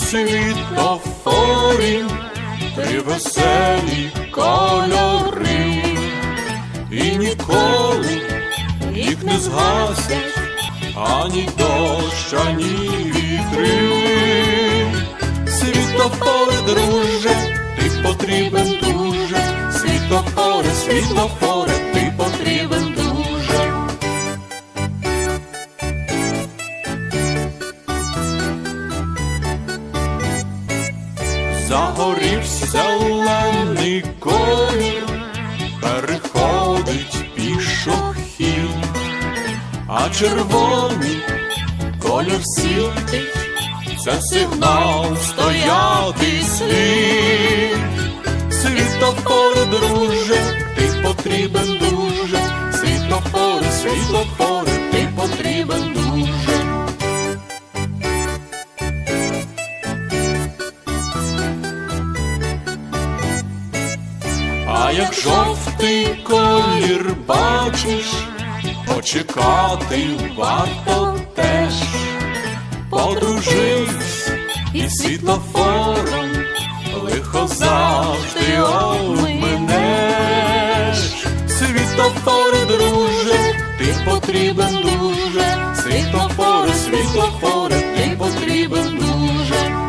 світлофорі, три веселі кольори, і ніколи їх не згасять ані дощ, ані вітри. Світлофори, друже, ти потрібен дуже, світлофори, світлофори, Загорівся зелений колір, переходить пішохід, а червоний колір світить, це сигнал стояти слід. Світлофори, друже, ти потрібен дуже, світлофори, світлофори, А як жовтий колір бачиш, почекати варто теж, подружись із світлофором, лихо завжди обминеш. Світлофори, друже, ти потрібен дуже, світлофори, світлофори.